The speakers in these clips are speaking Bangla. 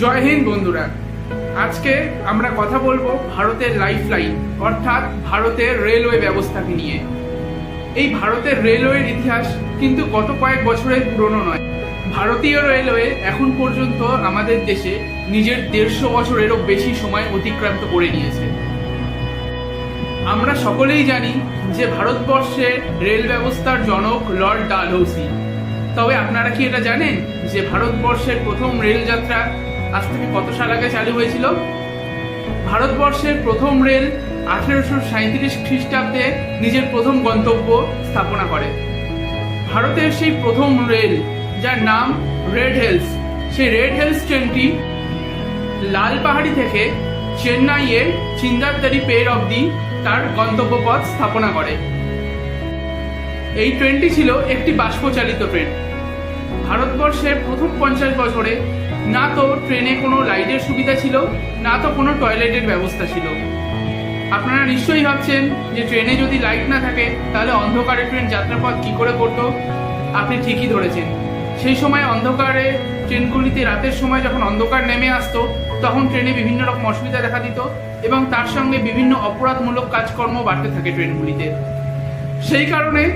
জয় হিন্দ, বন্ধুরা। আজকে আমরা কথা বলব ভারতের লাইফ লাইন অর্থাৎ ভারতের রেলওয়ে ব্যবস্থাকে নিয়ে। এই ভারতের রেলওয়ের ইতিহাস কিন্তু গত কয়েক বছরের পুরনো নয়। ভারতীয় রেলওয়ে এখন পর্যন্ত আমাদের দেশে নিজের দেড়শো বছরেরও বেশি সময় অতিক্রান্ত করে নিয়েছে। আমরা সকলেই জানি যে ভারতবর্ষের রেল ব্যবস্থার জনক লর্ড ডালহৌসি তবে আপনারা কি এটা জানেন যে ভারতবর্ষের প্রথম রেল যাত্রা আজ থেকে কত সাল আগে চালু হয়েছিল? ভারতবর্ষের প্রথম রেল আঠেরোশো সাঁত্রিশ খ্রিস্টাব্দে নিজের প্রথম গন্তব্য স্থাপনা করে। ভারতের সেই প্রথম রেল, যার নাম রেড হিলস সেই রেড হিলস ট্রেনটি লাল পাহাড়ি থেকে চেন্নাইয়ের চিন্দারদারি পের অবধি তার গন্তব্যপথ স্থাপনা করে। এই ট্রেনটি ছিল একটি বাষ্পচালিত ট্রেন। ভারতবর্ষের প্রথম পঞ্চাশ বছরে না তো ট্রেনে কোনো লাইটের সুবিধা ছিল, না তো কোনো টয়লেটের ব্যবস্থা ছিল। আপনারা নিশ্চয়ই ভাবছেন যে ট্রেনে যদি লাইট না থাকে, তাহলে অন্ধকারে ট্রেন যাত্রাপথ কি করে করতো? আপনি ঠিকই ধরেছেন। সেই সময় অন্ধকারে ট্রেনগুলিতে রাতের সময় যখন অন্ধকার নেমে আসতো, তখন ট্রেনে বিভিন্ন রকম অসুবিধা দেখা দিত এবং তার সঙ্গে বিভিন্ন অপরাধমূলক কাজকর্ম বাড়তে থাকে ট্রেনগুলিতে। সেই কারণে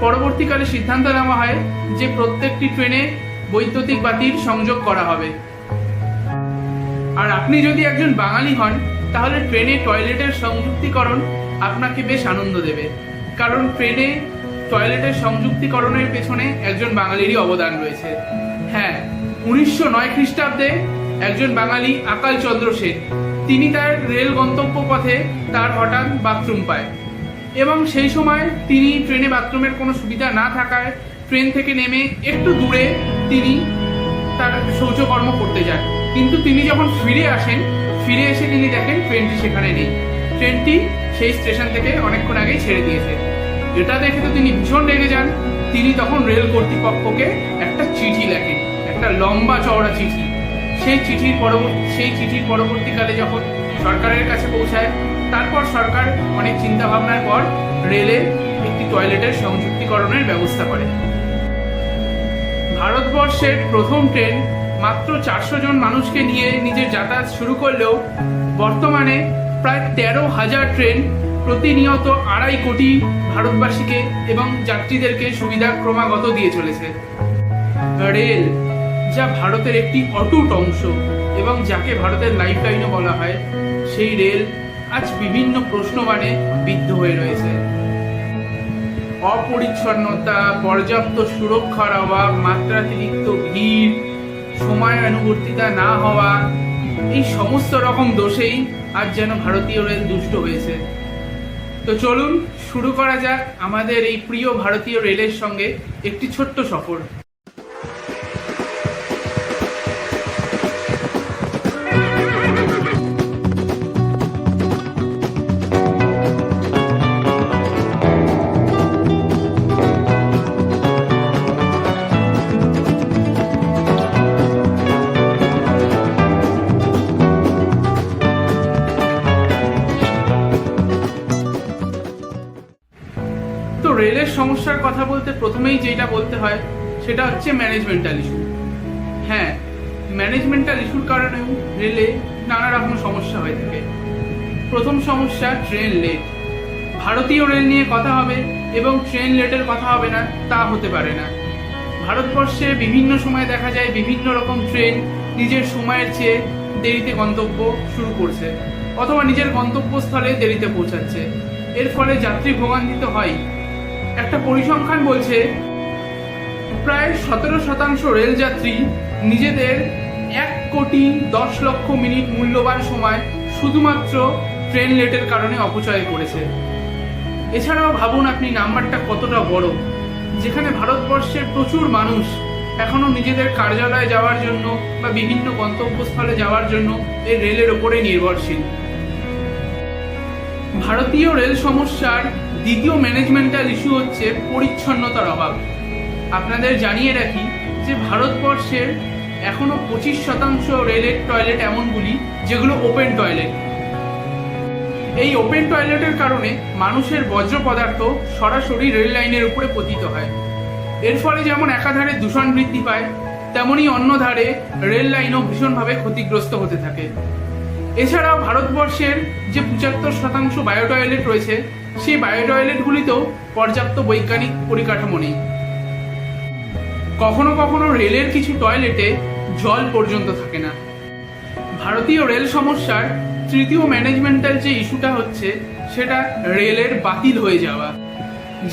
পরবর্তীকালে সিদ্ধান্ত নেওয়া হয় যে প্রত্যেকটি ট্রেনে বৈদ্যুতিক বাতির সংযোগ করা হবে। আর আপনি যদি একজন বাঙালি হন, তাহলে ট্রেনে টয়লেটের সংযুক্তিকরণ আপনাকে বেশ আনন্দ দেবে। কারণ ট্রেনে টয়লেটের সংযুক্তিকরণের পেছনে একজন বাঙালিরই অবদান রয়েছে। হ্যাঁ উনিশশো নয় খ্রিস্টাব্দে একজন বাঙালি আকাল চন্দ্র সেন, তিনি তার রেল গন্তব্য পথে তার হঠাৎ বাথরুম পায়। এবং সেই সময় তিনি ট্রেনে বাথরুমের কোনো সুবিধা না থাকায় ট্রেন থেকে নেমে একটু দূরে তিনি তার শৌচকর্ম করতে যান। কিন্তু তিনি যখন ফিরে আসেন, ফিরে এসে তিনি দেখেন ট্রেনটি সেখানে নেই। ট্রেনটি সেই স্টেশন থেকে অনেকক্ষণ আগেই ছেড়ে দিয়েছে। এটা দেখে তো তিনি ভীষণ রেগে যান। তিনি তখন রেল কর্তৃপক্ষকে একটা চিঠি লেখেন, একটা লম্বা চওড়া চিঠি। সেই চিঠির পরবর্তী সেই চিঠির পরবর্তীকালে যখন সরকারের কাছে পৌঁছায়, তারপর সরকার অনেক চিন্তা ভাবনার পর রেলে একটি টয়লেটের সংযুক্তিকরণের ব্যবস্থা করে। ভারতবর্ষের প্রথম ট্রেন মাত্র চারশো জন মানুষকে নিয়ে নিজের যাতায়াত শুরু করলেও বর্তমানে প্রায় তেরো হাজার ট্রেন প্রতিনিয়ত আড়াই কোটি ভারতবাসীকে এবং যাত্রীদেরকে সুবিধা ক্রমাগত দিয়ে চলেছে। রেল, যা ভারতের একটি অটুট অংশ এবং যাকে ভারতের লাইফ লাইনও বলা হয়, সেই রেল আজ বিভিন্ন প্রশ্নবাণে বিদ্ধ হয়ে রয়েছে। অপরিচ্ছন্নতা, পর্যাপ্ত সুরক্ষার অভাব, মাত্রাতিরিক্ত ভিড়, সময় অনুবর্তিতা না হওয়া, এই সমস্ত রকম দোষেই আজ যেন ভারতীয় রেল দুষ্ট হয়েছে। তো চলুন শুরু করা যাক আমাদের এই প্রিয় ভারতীয় রেলের সঙ্গে একটি ছোট্ট সফর। রেলের সমস্যার কথা বলতে প্রথমেই যেটা বলতে হয়, সেটা হচ্ছে ম্যানেজমেন্টাল ইস্যু হ্যাঁ ম্যানেজমেন্টাল ইস্যুর কারণেও রেলে নানা রকম সমস্যা হয়ে থাকে। প্রথম সমস্যা ট্রেন লেট ভারতীয় রেল নিয়ে কথা হবে এবং ট্রেন লেটের কথা হবে না, তা হতে পারে না। ভারতবর্ষে বিভিন্ন সময় দেখা যায় বিভিন্ন রকম ট্রেন নিজের সময়ের চেয়ে দেরিতে গন্তব্য শুরু করছে, অথবা নিজের গন্তব্যস্থলে দেরিতে পৌঁছাচ্ছে। এর ফলে যাত্রী ভোগান্তিত হয়। একটা পরিসংখ্যান বলছে, প্রায় সতেরো শতাংশ রেলযাত্রী নিজেদের এক কোটি দশ লক্ষ মিনিট মূল্যবান সময় শুধুমাত্র ট্রেন লেটের কারণে অপচয় করেছে। এছাড়াও ভাবুন আপনি, নাম্বারটা কতটা বড়। যেখানে ভারতবর্ষের প্রচুর মানুষ এখনও নিজেদের কার্যালয়ে যাওয়ার জন্য বা বিভিন্ন গন্তব্যস্থলে যাওয়ার জন্য এই রেলের ওপরে নির্ভরশীল। ভারতীয় রেল সমস্যার দ্বিতীয় ম্যানেজমেন্টাল ইস্যু হচ্ছে পরিচ্ছন্নতার অভাব। আপনাদের জানিয়ে রাখি যে ভারতবর্ষের এখনও পঁচিশ শতাংশ রেলের টয়লেট এমনগুলি যেগুলো ওপেন টয়লেট এই ওপেন টয়লেটের কারণে মানুষের বজ্র পদার্থ সরাসরি রেল লাইনের উপরে পতিত হয়। এর ফলে যেমন একাধারে দূষণ বৃদ্ধি পায় তেমনই অন্য ধারে রেল লাইনও ভীষণভাবে ক্ষতিগ্রস্ত হতে থাকে। এছাড়াও ভারতবর্ষের যে পঁচাত্তর শতাংশ বায়ো টয়লেট রয়েছে সেই বায়ো টয়লেটগুলিতেও পর্যাপ্ত বৈজ্ঞানিক পরিকাঠামো নেই। কখনো কখনো রেলের কিছু টয়লেটে জল পর্যন্ত থাকে না। ভারতীয় রেল সমস্যার তৃতীয় ম্যানেজমেন্টাল যে ইস্যুটা হচ্ছে, সেটা রেলের বাতিল হয়ে যাওয়া।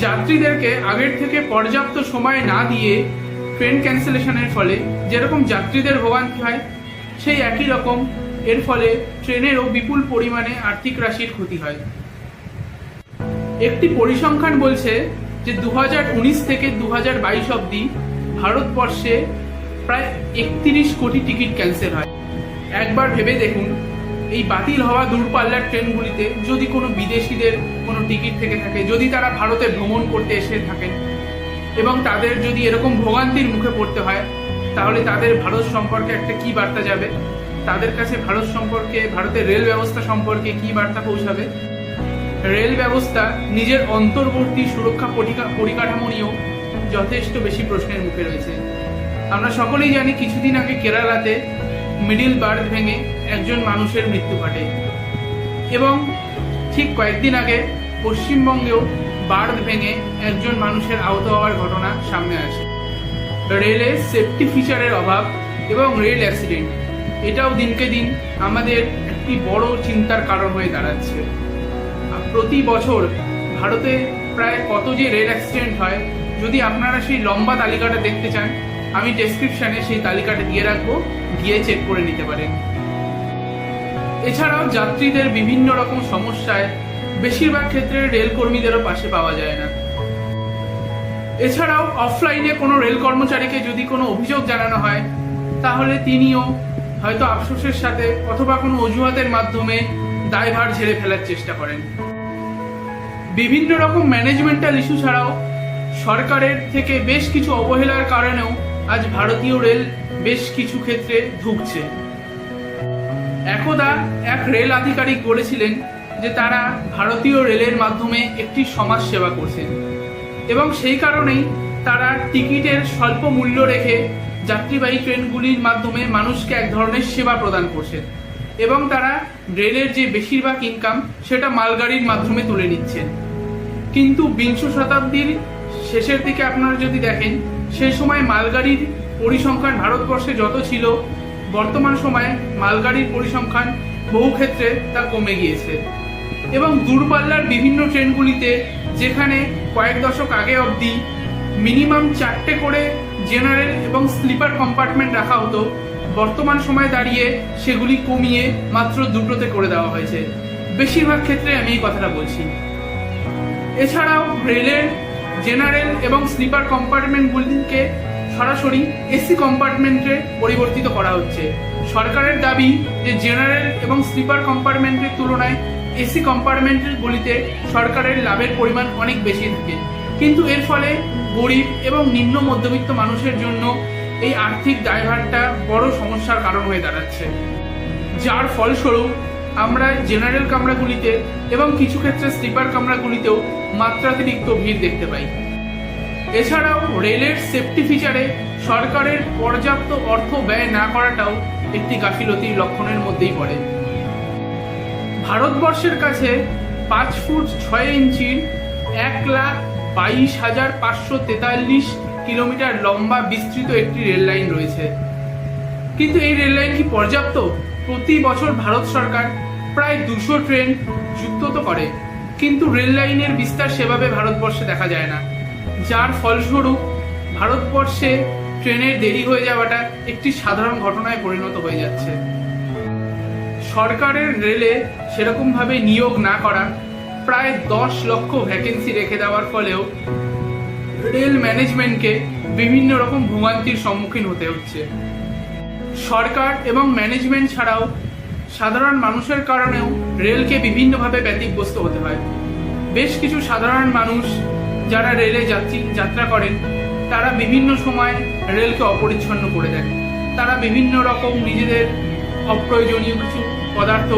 যাত্রীদেরকে আগের থেকে পর্যাপ্ত সময় না দিয়ে ট্রেন ক্যান্সেলেশনের ফলে যেরকম যাত্রীদের ভোগান্তি হয়, সেই একই রকম এর ফলে ট্রেনেরও বিপুল পরিমাণে আর্থিক রাশির ক্ষতি হয়। একটি পরিসংখ্যান বলছে যে দু হাজার উনিশ থেকে দু বাইশ অব্দি ভারতবর্ষে প্রায় একত্রিশ কোটি টিকিট ক্যান্সেল হয়। একবার ভেবে দেখুন, এই বাতিল হওয়া দূরপাল্লার ট্রেনগুলিতে যদি কোনো বিদেশিদের কোনো টিকিট থেকে থাকে, যদি তারা ভারতে ভ্রমণ করতে এসে থাকেন, এবং তাদের যদি এরকম ভোগান্তির মুখে পড়তে হয়, তাহলে তাদের ভারত সম্পর্কে একটা কি বার্তা যাবে? তাদের কাছে ভারত সম্পর্কে, ভারতের রেল ব্যবস্থা সম্পর্কে কি বার্তা পৌঁছাবে? রেল ব্যবস্থা নিজের অন্তর্বর্তী সুরক্ষা পরিকা- পরিকাঠামো নিয়েও যথেষ্ট বেশি প্রশ্নের মুখে রয়েছে। আমরা সকলেই জানি কিছুদিন আগে কেরালাতে মিডিল বার্থ ভেঙে একজন মানুষের মৃত্যু ঘটে। এবং ঠিক কয়েকদিন আগে পশ্চিমবঙ্গেও বার্থ ভেঙে একজন মানুষের আহত হওয়ার ঘটনা সামনে আসে। রেলে সেফটি ফিচারের অভাব এবং রেল অ্যাক্সিডেন্ট, এটাও দিনকে দিন আমাদের একটি বড় চিন্তার কারণ হয়ে দাঁড়াচ্ছে। প্রতি বছর ভারতে প্রায় কত যে রেল অ্যাক্সিডেন্ট হয়, যদি আপনারা সেই লম্বা তালিকাটা দেখতে চান, আমি ডেসক্রিপশনে সেই তালিকাটা দিয়ে রাখব, গিয়ে চেক করে নিতে পারেন। এছাড়াও যাত্রীদের বিভিন্ন রকম সমস্যায় বেশিরভাগ ক্ষেত্রে রেল কর্মীদেরও পাশে পাওয়া যায় না। এছাড়াও অফলাইনে কোনো রেল কর্মচারীকে যদি কোনো অভিযোগ জানানো হয়, তাহলে তিনিও হয়তো আফসোসের সাথে অথবা কোনো অজুহাতের মাধ্যমে দায়ভার ঝেড়ে ফেলার চেষ্টা করেন। বিভিন্ন রকম ম্যানেজমেন্টাল ইস্যু ছাড়াও সরকারের থেকে বেশ কিছু অবহেলার কারণেও আজ ভারতীয় রেল বেশ কিছু ক্ষেত্রে ধুঁকছে একদা এক রেল আধিকারিক বলেছিলেন যে তারা ভারতীয় রেলের মাধ্যমে একটি সমাজ সেবা করছেন এবং সেই কারণেই তারা টিকিটের স্বল্প মূল্য রেখে যাত্রীবাহী ট্রেনগুলির মাধ্যমে মানুষকে এক ধরনের সেবা প্রদান করছেন এবং তারা রেলের যে বেশিরভাগ ইনকাম সেটা মালগাড়ির মাধ্যমে তুলে নিচ্ছেন। কিন্তু বিংশ শতাব্দীর শেষের দিকে আপনারা যদি দেখেন, সেই সময় মালগাড়ির পরিসংখ্যান ভারতবর্ষে যত ছিল, বর্তমান সময়ে মালগাড়ির পরিসংখ্যান বহু ক্ষেত্রে তা কমে গিয়েছে। এবং দূরপাল্লার বিভিন্ন ট্রেনগুলিতে যেখানে কয়েক দশক আগে অবধি মিনিমাম চারটে করে জেনারেল এবং স্লিপার কম্পার্টমেন্ট রাখা হতো, বর্তমান সময়ে দাঁড়িয়ে সেগুলি কমিয়ে মাত্র দুটোতে করে দেওয়া হয়েছে। বেশিরভাগ ক্ষেত্রে আমি এই কথাটা বলছি। এছাড়াও রেলের, জেনারেল এবং স্লিপার কম্পার্টমেন্টগুলিকে সরাসরি এসি কম্পার্টমেন্টে পরিবর্তিত করা হচ্ছে। সরকারের দাবি যে জেনারেল এবং স্লিপার কম্পার্টমেন্টের তুলনায় এসি কম্পার্টমেন্টগুলিতে সরকারের লাভের পরিমাণ অনেক বেশি থাকে। কিন্তু এর ফলে গরিব এবং নিম্ন মধ্যবিত্ত মানুষের জন্য এই আর্থিক দায়ভারটা বড় সমস্যার কারণ হয়ে দাঁড়াচ্ছে। যার ফলস্বরূপ আমরা জেনারেল কামরাগুলিতে এবং কিছু ক্ষেত্রে স্লিপার কামরাগুলিতেও মাত্রাতিরিক্ত ভিড় দেখতে পাই। এছাড়াও রেলের সেফটি ফিচারে সরকারের পর্যাপ্ত অর্থ ব্যয় না করাটাও একটি গাফিলতির লক্ষণের মধ্যেই পড়ে। ভারতবর্ষের কাছে পাঁচ ফুট ছয় ইঞ্চির এক লাখ বাইশ হাজার পাঁচশো তেতাল্লিশ কিলোমিটার লম্বা বিস্তৃত একটি রেল লাইন রয়েছে। কিন্তু এই রেল লাইন কি পর্যাপ্ত? প্রতি বছর ভারত সরকার প্রায় দুশো ট্রেন যুক্ত তো করে। কিন্তু রেল লাইনের বিস্তার সেভাবে ভারতবর্ষে দেখা যায় না। যার ফলস্বরূপ, ভারতবর্ষে ট্রেনের দেরি হয়ে যাওয়াটা একটি সাধারণ ঘটনায় পরিণত হয়ে যাচ্ছে। সরকারের রেলে সেরকমভাবে নিয়োগ না করা, প্রায় দশ লক্ষ ভ্যাকেন্সি রেখে দেওয়ার ফলেও রেল ম্যানেজমেন্টকে বিভিন্ন রকম ভোগান্তির সম্মুখীন হতে হচ্ছে। সরকার এবং ম্যানেজমেন্ট ছাড়াও সাধারণ মানুষের কারণেও রেলকে বিভিন্নভাবে ব্যতিগ্রস্ত হতে হয়। বেশ কিছু সাধারণ মানুষ যারা রেলে যাত্রী যাত্রা করেন, তারা বিভিন্ন সময় রেলকে অপরিচ্ছন্ন করে দেন। তারা বিভিন্ন রকম নিজেদের অপ্রয়োজনীয় কিছু পদার্থ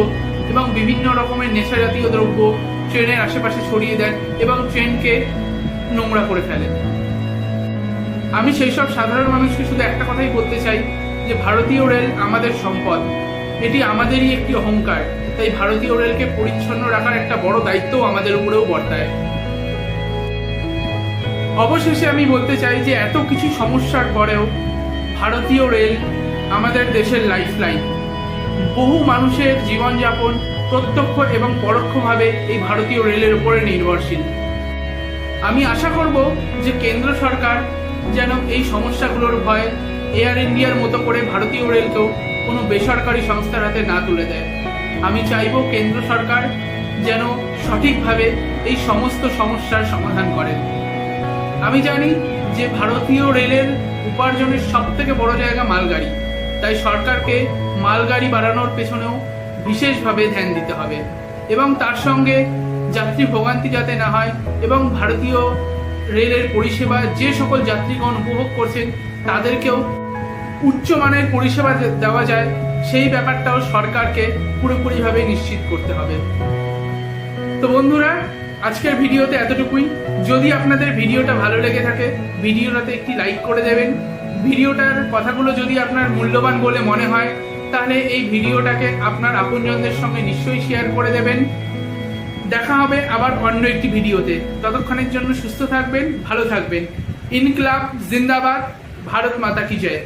এবং বিভিন্ন রকমের নেশা জাতীয় দ্রব্য ট্রেনের আশেপাশে ছড়িয়ে দেন এবং ট্রেনকে নোংরা করে ফেলেন। আমি সেই সব সাধারণ মানুষকে শুধু একটা কথাই বলতে চাই যে, ভারতীয় রেল আমাদের সম্পদ। এটি আমাদেরই একটি অহংকার, তাই ভারতীয় রেলকে পরিচ্ছন্ন রাখার একটা বড় দায়িত্বও আমাদের উপরেও বর্তায়। অবশেষে আমি বলতে চাই যে এত কিছু সমস্যার পরেও ভারতীয় রেল আমাদের দেশের লাইফলাইন বহু মানুষের জীবনযাপন প্রত্যক্ষ এবং পরোক্ষভাবে এই ভারতীয় রেলের উপরে নির্ভরশীল। আমি আশা করব যে কেন্দ্র সরকার যেন এই সমস্যাগুলোর ভয় এয়ার ইন্ডিয়ার মতো করে ভারতীয় রেলকেও কোনো বেসরকারি সংস্থার হাতে না তুলে দেয়। আমি চাইব কেন্দ্র সরকার যেন সঠিকভাবে এই সমস্ত সমস্যার সমাধান করেন আমি জানি যে ভারতীয় রেলের উপার্জনের সব থেকে বড় জায়গা মালগাড়ি। তাই সরকারকে মালগাড়ি বাড়ানোর পেছনেও বিশেষভাবে ধ্যান দিতে হবে। এবং তার সঙ্গে যাত্রী ভোগান্তি যাতে না হয় এবং ভারতীয় রেলের পরিষেবা যে সকল যাত্রীগণ উপভোগ করছেন, তাদেরকেও উচ্চমানের পরিষেবা দেওয়া যায়, সেই ব্যাপারটাও সরকারকে পুরোপুরিভাবে নিশ্চিত করতে হবে। তো বন্ধুরা, আজকের ভিডিওতে এতটুকুই। যদি আপনাদের ভিডিওটা ভালো লেগে থাকে, ভিডিওটাতে একটি লাইক করে দেবেন। ভিডিওটার কথাগুলো যদি আপনার মূল্যবান বলে মনে হয়, তাহলে এই ভিডিওটাকে আপনার আপনজনদের সঙ্গে নিশ্চয়ই শেয়ার করে দেবেন। দেখা হবে আবার অন্য একটি ভিডিওতে। ততক্ষণের জন্য সুস্থ থাকবেন, ভালো থাকবেন। ইনকলাব জিন্দাবাদ, ভারত মাতা কি জয়।